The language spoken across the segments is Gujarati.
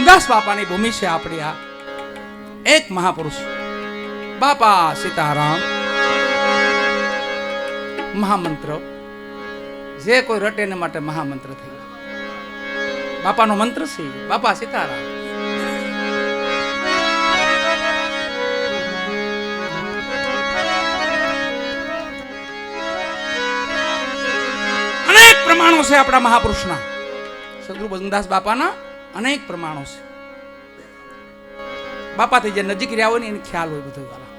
ભજનદાસ બાપાની ભૂમિ છે આપણી આ. એક મહાપુરુષ, બાપા સીતારામ. મહામંત્ર. જે કોઈ રટે એને માટે મહામંત્ર થઈ બાપાનો મંત્ર છે, બાપા સીતારામ. અનેક પ્રમાણો છે આપણા મહાપુરુષના. સદગુરુ ભજનદાસ બાપાના અનેક પ્રમાણો છે. બાપાથી જે નજીક રહ્યા હોય ને એને ખ્યાલ હોય બધું વાલા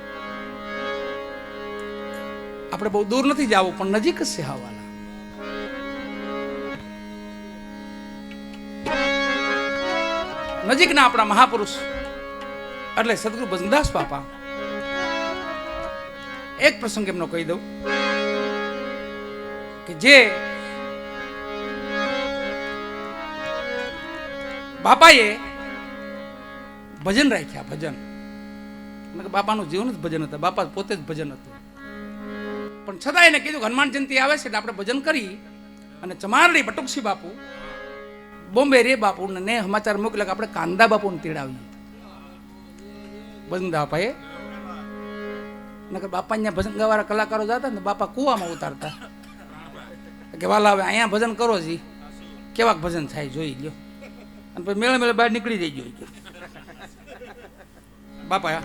આપણે બહુ દૂર નથી જવું, પણ નજીક જ છે હવાલા નજીકના આપણા મહાપુરુષ, એટલે સદગુરુ ભજનદાસ બાપા. એક પ્રસંગ એમનો કહી દઉં કે જે બાપાએ ભજન રાખ્યા, ભજન. બાપાનું જીવન જ ભજન હતું, બાપા પોતે જ ભજન હતું. પણ છતાં એને કીધું હનુમાન જયંતિ આવે છે એટલે આપણે ભજન કરી અને ચમારડી બટુકસી બાપુ, બોમ્બે રે બાપુ ને સમાચાર મોકલે આપણે કાંદા બાપુને તેડાવીએ. ભજન બાપાએ. નકર બાપા અહીંયા ભજન ગાવાળા કલાકારો જતા ને બાપા કૂવામાં ઉતારતા. કે વાલા, હવે અહીંયા ભજન કરો જી. કેવાક ભજન થાય, જોઈ લ્યો. અને પછી મેળે મેળે બહાર નીકળી જઈ ગયો બાપા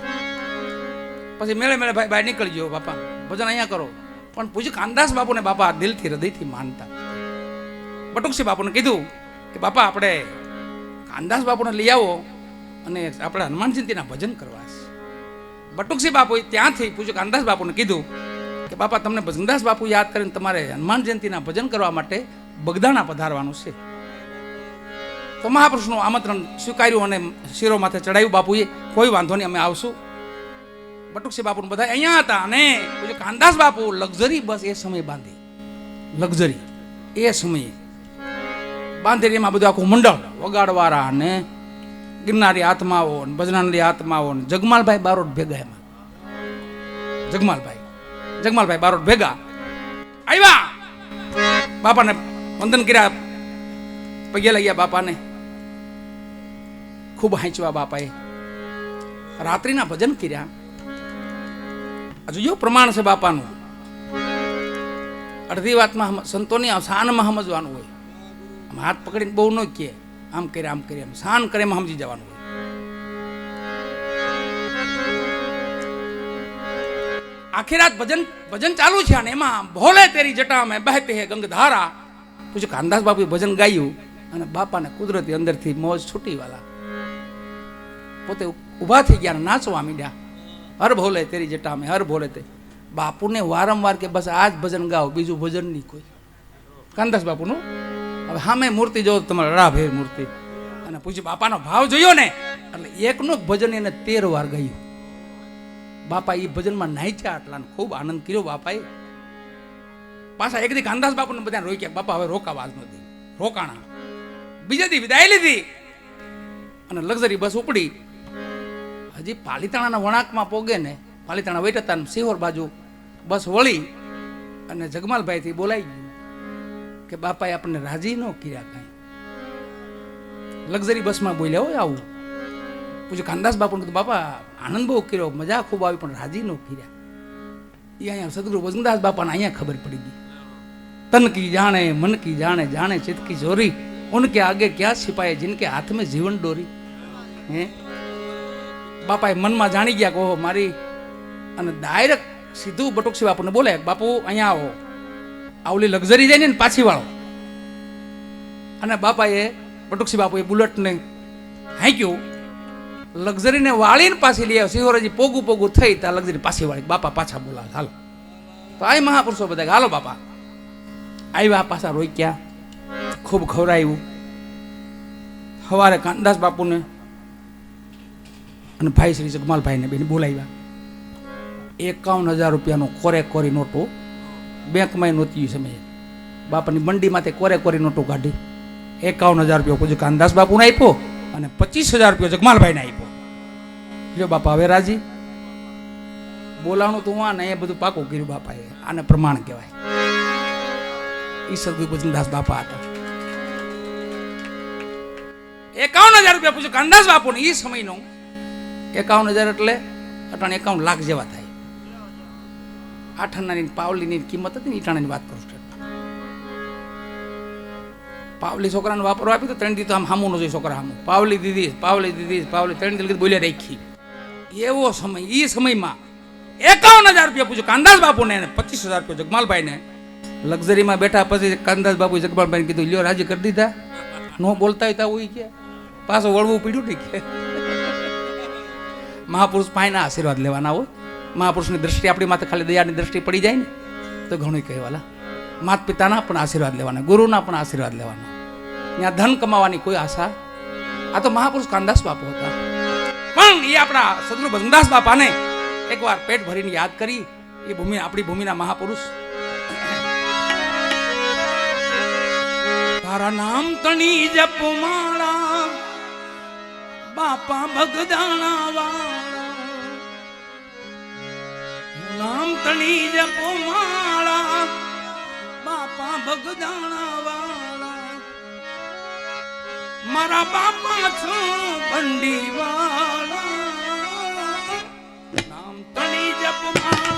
પછી મેળે મેળે ભાઈ બહાર નીકળી ગયો બાપા. ભજન અહીંયા કરો. પણ પૂછ્યું કાનદાસ બાપુને બાપા દિલથી, હૃદયથી માનતા. બટુકસી બાપુને કીધું કે, બાપા, આપણે કાનદાસ બાપુને લઈ આવો અને આપણે હનુમાન જયંતિના ભજન કરવા બટુકસી બાપુએ ત્યાંથી પૂછ્યું કાનદાસ બાપુને કીધું કે, બાપા, તમને ભજનદાસ બાપુ યાદ કરીને તમારે હનુમાન જયંતિના ભજન કરવા માટે બગદાણા પધારવાનું છે. તો મહાપુરુષનું આમંત્રણ સ્વીકાર્યું અને શિરો માથે ચડાવ્યું બાપુએ. કોઈ વાંધો નહીં, અમે આવશું. બટુકસી બાપુ બધા અહીંયા હતા અને બીજું કાનદાસ બાપુ લક્ઝરી બસ એ સમયે બાંધી. લક્ઝરી એ સમયે બાંધેલી એમાં બધું આખું મંડળ વગાડવાળા ને ગિરનારી આત્માઓ ભજનાની આત્માઓ ને જગમાલભાઈ બારોટ ભેગા એમાં. જગમાલભાઈ. જગમાલભાઈ બારોટ ભેગા. આવ્યા! બાપાને વંદન કર્યા. પગે લાગ્યા બાપાને. ખૂબ હાંચવા બાપાએ. રાત્રિના ભજન કર્યા. હજુ જો પ્રમાણ છે બાપાનું. અડધી વાતમાં સંતોની શાનમાં સમજવાનું હોય. આમ હાથ પકડીને બહુ ન કહે. આમ કરે આમ કરે, આમ શાન કરે એમાં સમજી જવાનું હોય. આખી રાત ભજન ભજન ચાલુ છે અને એમાં ભોલે તેરી જટા મેં બહેતે હે ગંગધારા. પછી કાનદાસ બાપુએ ભજન ગાયું? અને બાપાને કુદરતી અંદરથી મોજ છૂટી વાલા પોતે ઊભા થઈ ગયા નાચવા માંડ્યા. હર ભોલે તેરી જટા હર ભોલે તે. બાપુને વારંવાર કે બસ આ જ ભજન ગાઓ, બીજું ભજન નહીં કોઈ. કાનદાસ બાપુનું? હવે સામે મૂર્તિ જો તમારે રાભેર મૂર્તિ. અને પૂછ્યું, બાપાનો ભાવ જોયો ને? એટલે એકનું ભજન એને તેર વાર ગયું. બાપા એ ભજનમાં નાચ્યા આટલા ખૂબ આનંદ કર્યો બાપાએ. પાછા એક દી કાનદાસ બાપુને બધા રોક્યા. બાપા હવે રોકાવા આજનો નથી રોકાણા. બીજા વિદાય લીધી. અને લક્ઝરી બસ ઉપડી. હજી પાલીતાણાના વણાકમાં પોગે ને પાલીતાણા વેટતા સિહોર બાજુ બસ વળી અને જગમાલભાઈથી બોલાઈ ગયું કે, બાપાએ આપણને રાજી ન કર્યા કાંઈ. લક્ઝરી બસમાં બોલ્યા હોય આવું. પૂછ્યું, કાનદાસ બાપુને કીધું બાપા આનંદ બહુ કર્યો, મજા ખૂબ આવી, પણ રાજી ન કર્યા. એ અહીંયા સદગુરુ વજનદાસ બાપાને અહીંયા ખબર પડી ગઈ. તન કી જાણે, મન કી જાણે જાણે ચિત કી ચોરી ઉનકે આગે ક્યાં छिपाए जिनके हाथ में जीवन डोरी હે બાપાએ મનમાં જાણી ગયા કે ઓહો મારી અને ડાયરેક્ટ સીધું બટુકસી બાપુને બોલે બાપુ અહીંયા આવો આવલી લક્ઝરી જાય ને પાછી વાળો અને બાપાએ બટુકસી બાપુએ બુલેટને હાંક્યું લક્ઝરીને વાળીને પાછી લઈ આવ્યો સિંહોરજી પોગું પોગું થઈ ત્યાં લક્ઝરી પાછી વાળી બાપા પાછા બોલાવે હાલો તો આ મહાપુરુષો બધા કે હાલો બાપા આવ્યા પાછા રોક્યા ખૂબ ખવરાયું સવારે કાનદાસ બાપુને અને ભાઈ શ્રી જગમાલભાઈને બેને બોલાવ્યા. એકાવન હજાર રૂપિયાનો કોરે કોરી નોટો બેંકમાં નહોતી સમયે. બાપાની મંડીમાંથી કોરે કોરી નોટો કાઢી. એકાવન હજાર રૂપિયા પછી કાનદાસ બાપુને આપ્યો અને પચીસ હજાર રૂપિયા જગમાલભાઈને આપ્યો. જો બાપા, હવે રાજી? બોલાણું તો હું આ ને એ બધું પાકું કર્યું બાપાએ. આને પ્રમાણ કહેવાય. ઈશ્વર ભજનદાસ બાપા હતા એકાવન હજાર રૂપિયા પૂછ્યું કાનદાસ બાપુને એ સમયનો. એકાવન હજાર એટલે અટાણે એકાવન લાખ જેવા થાય. આઠાણાની પાવલીની કિંમત હતી ને ઈટાણાની વાત કરું છું. પાવલી છોકરાને વાપરવા આપી તો ત્રણ દી તો આમ હામું ન જોઈએ છોકરા હામું. પાવલી દીધી પાવલી દીધી, પાવલી ત્રણ દી બોલ્યા રાખી એવો સમય એ સમયમાં એકાવન હજાર રૂપિયા પૂછ્યું કાંદાસ બાપુને પચીસ હજાર રૂપિયા જગમાલભાઈને. લક્ઝરીમાં બેઠા પછી કાંદાસ બાપુ જગમાલભાઈને કીધું, લ્યો, રાજી કરી દીધા. નો બોલતા હોય તો કે. પાછો વળવું પીડ્યું નહીં કે. મહાપુરુષ પાયના આશીર્વાદ લેવાના હોય. મહાપુરુષની દ્રષ્ટિ આપણી માથે ખાલી દયાની દ્રષ્ટિ પડી જાય ને, તો ઘણું કહેવાલા. માત પિતાના પણ આશીર્વાદ લેવાના, ગુરુના પણ આશીર્વાદ લેવાના. ત્યાં ધન કમાવાની કોઈ આશા. આ તો મહાપુરુષ કાનદાસ બાપુ હતા. પણ એ આપણા સદગુરુ ભજનદાસ બાપાને એકવાર પેટ ભરીને યાદ કરી, એ ભૂમિ, આપણી ભૂમિના મહાપુરુષ તારા નામ તણી જપ માળા, બાપા ભગદાણા વાળા. નામ તણી જપ માળા, બાપા ભગદાણા વાળા. મારા બાપા છો બંડી વાળા નામ તણી જપ માળા.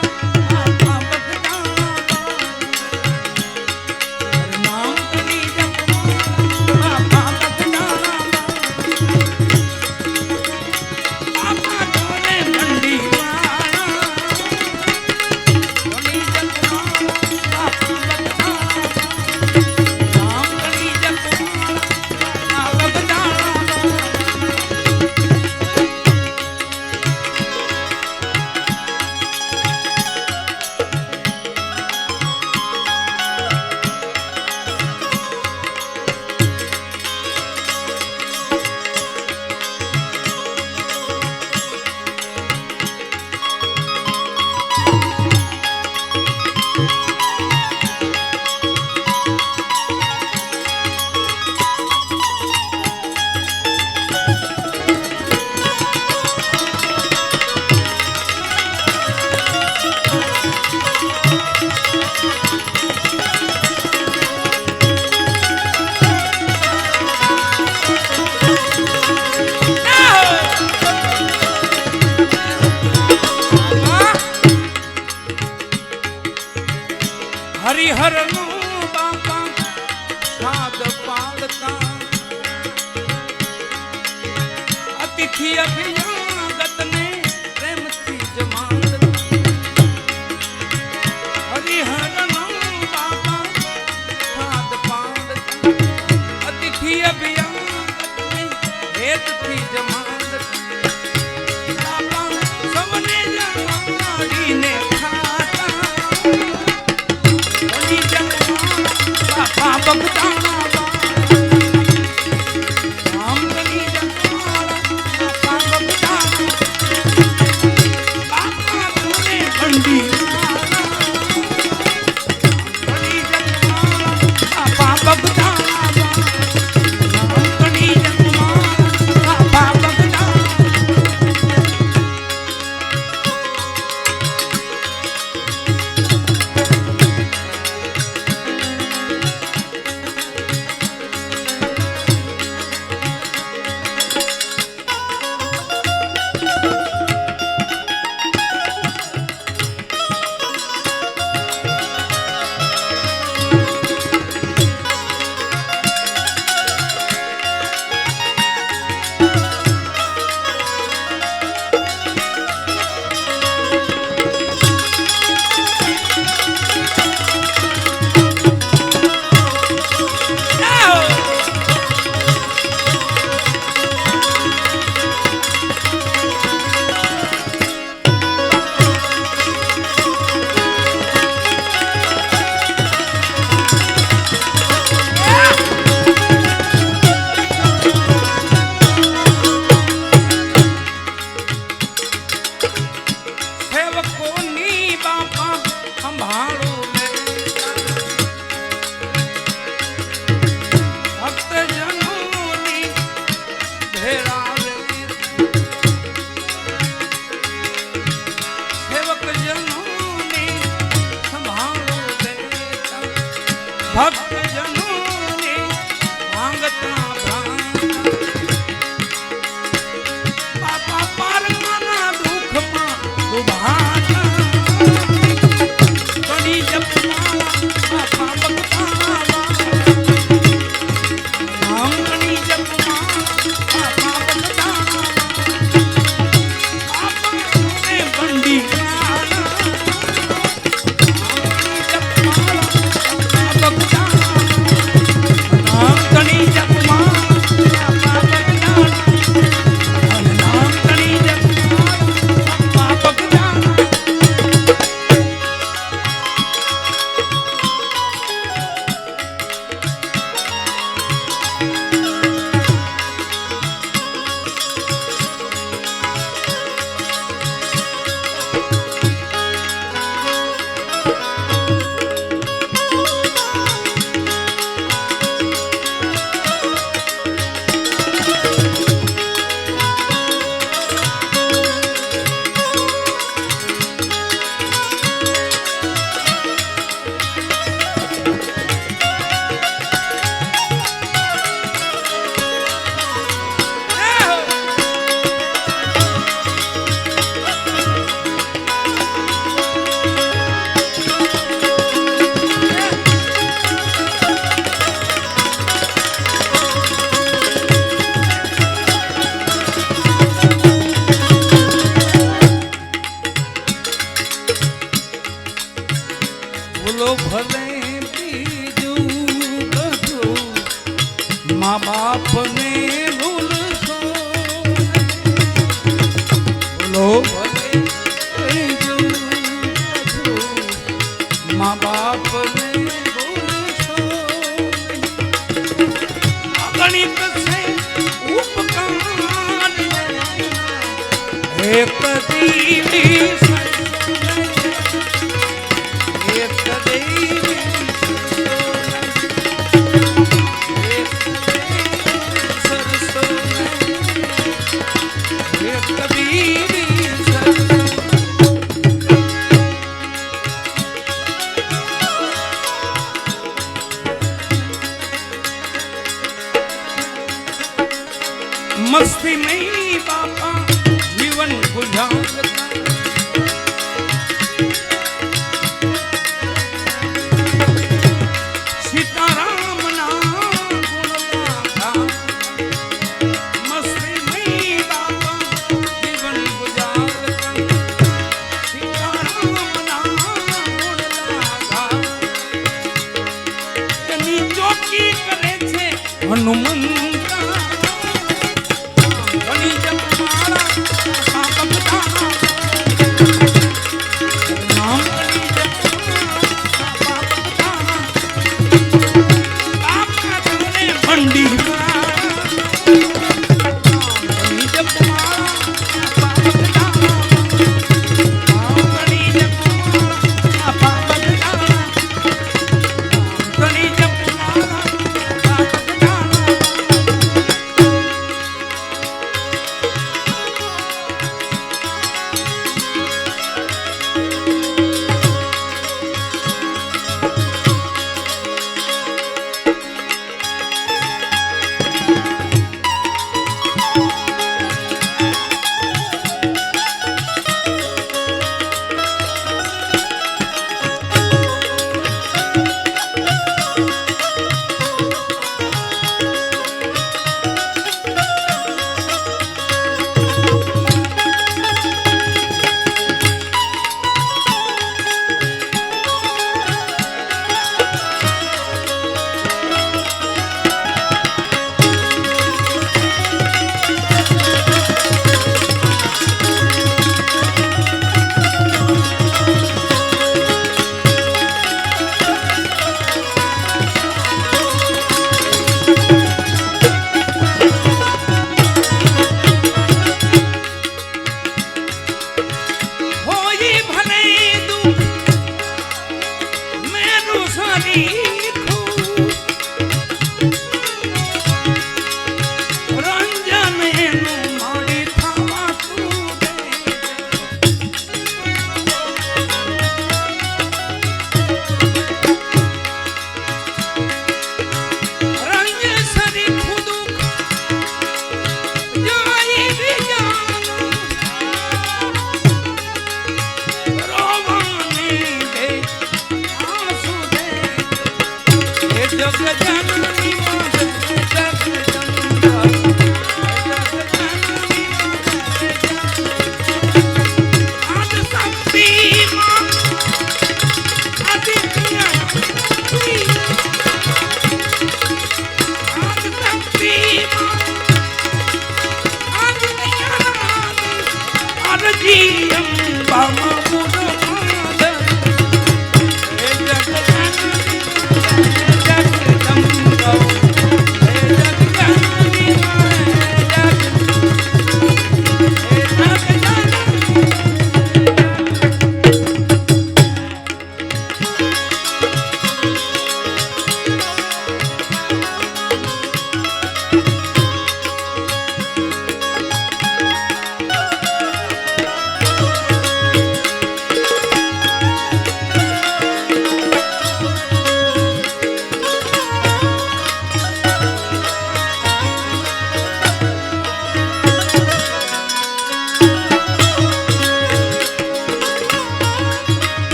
பொன்னும்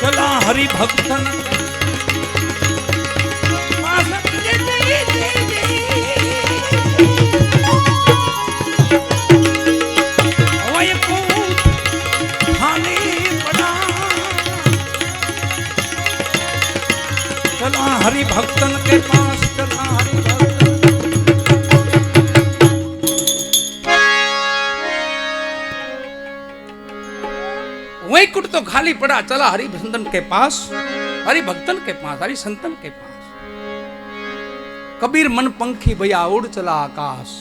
ચલા હરિભક્તન खाली पड़ा चला हरि संतन के पास हरि भक्तन के पास हरि संतन के पास कबीर मन पंखी भैया उड़ चला आकाश